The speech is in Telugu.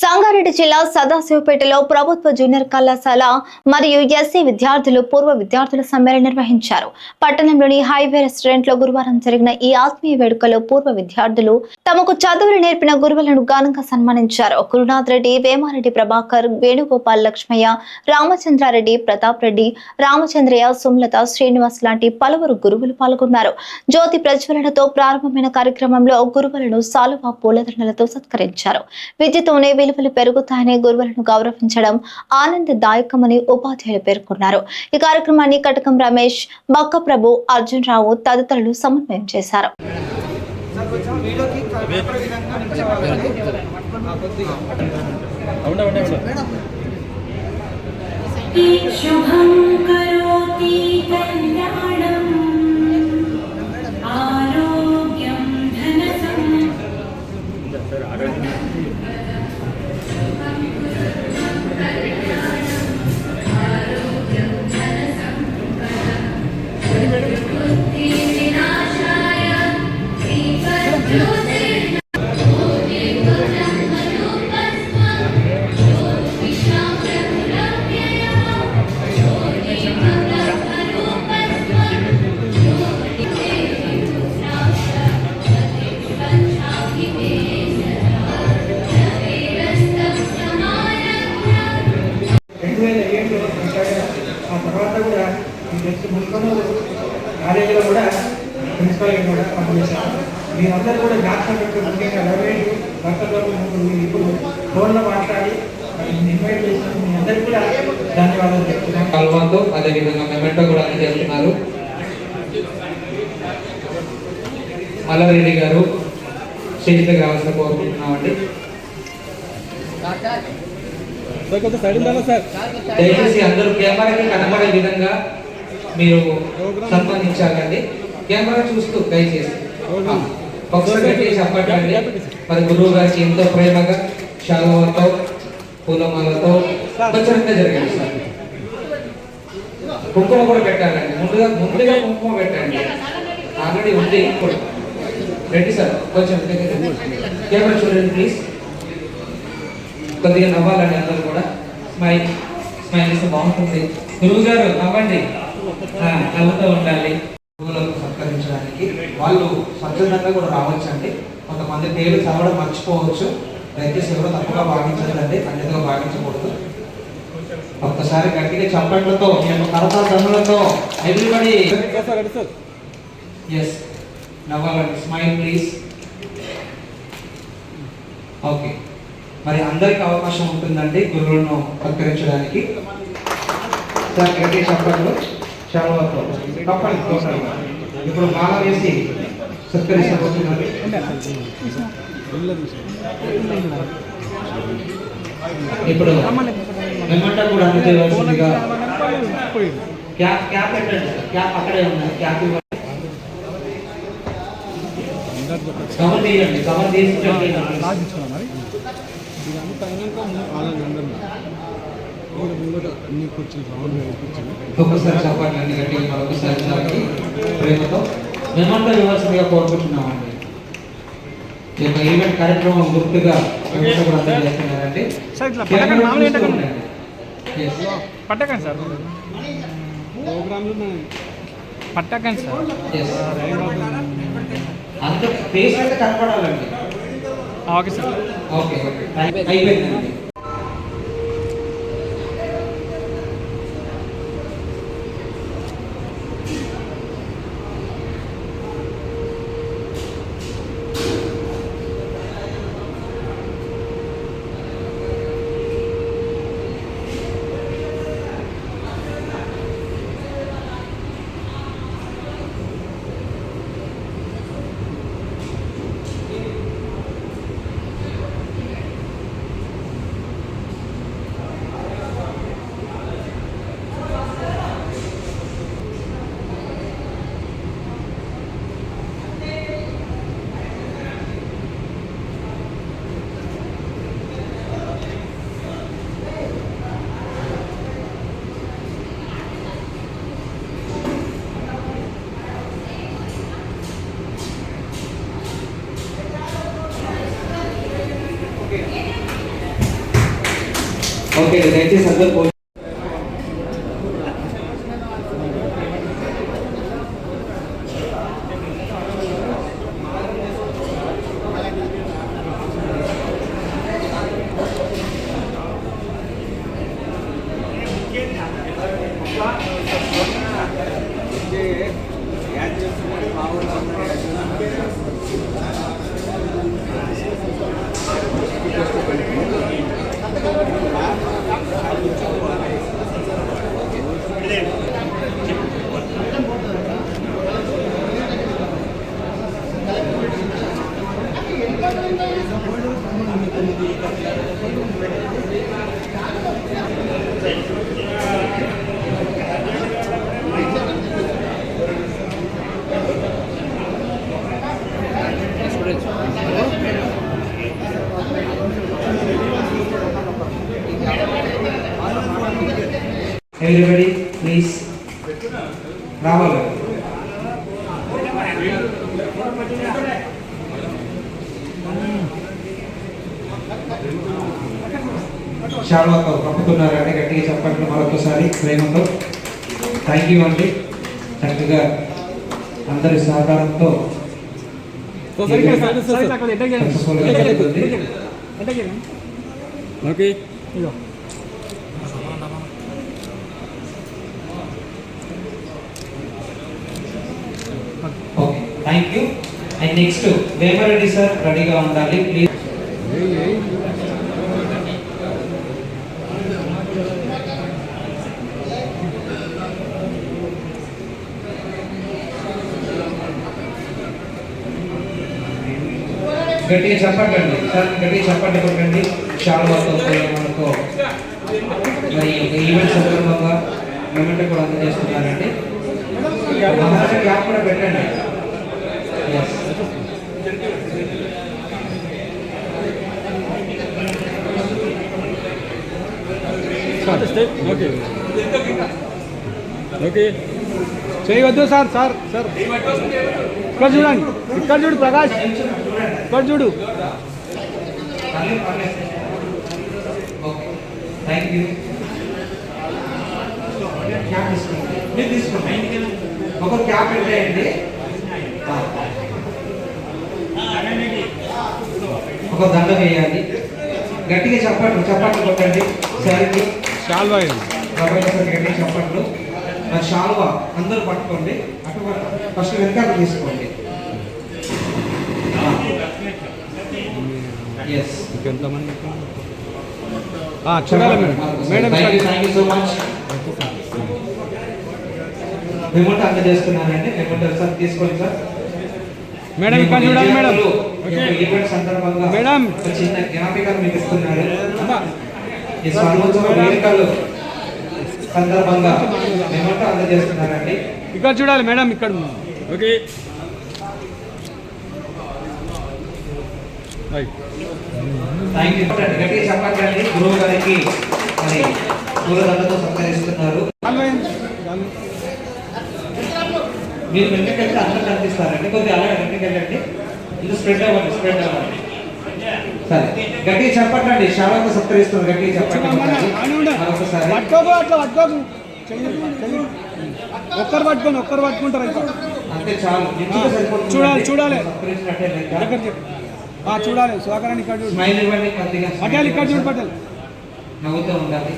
సంగారెడ్డి జిల్లా సదాశివపేటలో ప్రభుత్వ జూనియర్ కళాశాల మరియు ఎస్సీ విద్యార్థులు పూర్వ విద్యార్థుల సమ్మేళనం నిర్వహించారు. పట్టణంలోని హైవే రెస్టారెంట్లో గురువారం జరిగిన ఈ ఆత్మీయ వేడుకలో పూర్వ విద్యార్థులు తమకు చదువులు నేర్పిన గురువులను ఘనంగా సన్మానించారు. గురునాథ్ రెడ్డి వేమారెడ్డి ప్రభాకర్ వేణుగోపాల్ లక్ష్మయ్య రామచంద్రారెడ్డి ప్రతాప్ రెడ్డి రామచంద్రయ్య సుమలత శ్రీనివాస్ లాంటి పలువురు గురువులు పాల్గొన్నారు. జ్యోతి ప్రజ్వలనతో ప్రారంభమైన కార్యక్రమంలో గురువులను సాలువా పూలదండలతో సత్కరించారు. విద్యతోనే విలువలు పెరుగుతాయని గురువులను గౌరవించడం ఆనందదాయకమని ఉపాధ్యాయులు పేర్కొన్నారు. ఈ కార్యక్రమాన్ని కటకం రమేష్ బక్కప్రభు అర్జున్ రావు తదితరులు సమన్వయం చేశారు. శుభం కరోతి కళ్యాణం మీరందరూ కూడా జ్ఞాపకం పెట్టుకుని ముఖ్యంగా రమేష్ డాక్టర్ మీరు ఇప్పుడు ఫోన్లో మాట్లాడి ఇన్వైట్ చేసిన మీ అందరికీ కూడా ధన్యవాదాలు చెప్తున్నాను. కల్వాతో అదేవిధంగా మెమెంటో కూడా అందజేస్తున్నారు. మల్లారెడ్డి గారు స్టేజ్ దగ్గర రావాల్సిన కోరుకుంటున్నామండి దయచేసి అందరూ కెమెరాకి కనపడే విధంగా మీరు సన్మానించాలండి కెమెరా చూస్తూ దయచేసి. గట్టిగా చెప్పండి. మరి గురువు గారికి ఎంతో ప్రేమగా శాలువతో పూలమాలతో స్వచ్ఛంగా జరిగింది సార్. కుంకుమ కూడా పెట్టాలండి ముందుగా ముందుగా కుంకుమ పెట్టండి. ఆల్రెడీ ఉంది ఇప్పుడు. Ready sir. కొంచెం కెమెరా చూడండి ప్లీజ్. కొద్దిగా నవ్వాలండి అందరూ కూడా. స్మైల్ స్మైల్ ఇస్తే బాగుంటుంది. గురువు గారు నవ్వండి. నవ్వుతూ ఉండాలి. చేయడానికి వాళ్ళు స్వచ్ఛందంగా కూడా రావచ్చు అండి కొంతమంది పేర్లు చదవడం మర్చిపోవచ్చు. దయచేసి ఎవరో తప్పుగా భావించదండి అన్నిగా భావించకూడదు. ఒక్కసారి గట్టిగా చప్పట్లతో నేను కరతా ధనులతో ఎవ్రీబడి ఎస్ నవ్వాలండి. స్మైల్ ప్లీజ్ ఓకే మరి అందరికి అవకాశం ఉంటుందండి గురువులను సత్కరించడానికి సార్ చప్పట్లు. చాలా తప్పండి ఇప్పుడు మాల వేసి సత్కరించబోతున్నారు ఇప్పుడు మెమంటో కూడా అందజేయవలసిందిగా క్యాప్ క్యాప్ పెట్టండి? క్యాప్ అక్కడే ఉంది క్యాప్ కవర్ తీయండి. కవర్ తీసి ఒక్కసారి చెప్పండి అన్ని గట్టిగా మరొకసారి సార్కి ప్రేమతో మేమంతా ఇవ్వాల్సిందిగా కోరుకుంటున్నామండి ఈ యొక్క ఈవెంట్ కార్యక్రమం గుర్తుగా సార్ ఇట్లా పట్టకండి సార్. పట్టకండి సార్. అంత ఫేస్ అయితే కనపడాలండి. Okay sir. Okay okay. అయిపోయిందండి. ఓకే దయచేసి అందరూ పో- ఎవ్రీబడి ప్లీజ్ రావాలి శాల్వాతో కప్పుతున్నారు అంటే గట్టిగా చెప్పండి మరొకసారి ప్రేమతో. థ్యాంక్ యూ అండి. చక్కగా అందరి సహకారంతో okay thank you. And next Vemareddy sir రెడీగా ఉండాలి ప్లీజ్ గట్టిగా చెప్పండి సార్ గట్టిగా చెప్పండి కొట్టండి. చాలా మనకు. మరి ఈవెంట్ సందర్భంగా మేమంటే కూడా అందజేస్తున్నారండి. మహారాజా కూడా పెట్టండి. ఓకే ఓకే చేయవద్దు సార్ సార్ సార్. ఇక్కడ చూడండి ఇక్కడ చూడు ప్రకాష్. ఇక్కడ చూడు. ఒక క్యాప్ పెట్టేయండి. ఆ. ఒక దండ వేయాలి. గట్టిగా చప్పట్లు చప్పట్లు కొట్టండి. సార్కి షాల్వా గట్టిగా చప్పట్లు. మరి షాల్వా అందరూ పట్టుకోండి. అటు ఫస్ట్ వెనకాల తీసుకోండి. ఎస్ చూడాలి madam. Madam. Thank you so much remote అందజేస్తున్నానండి. Remote sir తీసుకోండి సార్. మేడం ఇక్కడ చూడాలి మేడం. ఓకే. ఈవెంట్ సందర్భంగా మేడం. ఒక చిన్న జ్ఞాపికలు మీకు ఇస్తున్నారు అమ్మా, ఈ స్వర్ణోత్సవ వేడుకలు సందర్భంగా రిమోట్ అందజేస్తున్నారండి ఇక్కడ చూడాలి మేడం ఇక్కడ. ఓకే. థ్యాంక్ యూ చెప్పండి గురువు గారికి మరి పూలదండతో సత్కరిస్తున్నారు. మీరు వెనక్కి వెళ్తే అందరూ కనిపిస్తారండి. కొద్దిగా అలా వెనక్కి వెళ్ళండి. ఇది స్ప్రెడ్ అవ్వండి స్ప్రెడ్ అవ్వండి. సరే. గట్టిగా చెప్పండి శాలకు సత్కరిస్తున్నారు. గట్టిగా చెప్పండి. ఒక్కరు పట్టుకొని ఒక్కరు పట్టుకుంటారు అయితే. అంటే చాలు. చూడాలి, చూడాలి. చూడాలి. సుధాకరాన్ని ఇక్కడ చూడు. పటేల్ ఇక్కడ చూడు పటేల్. నవ్వుతూ ఉండాలి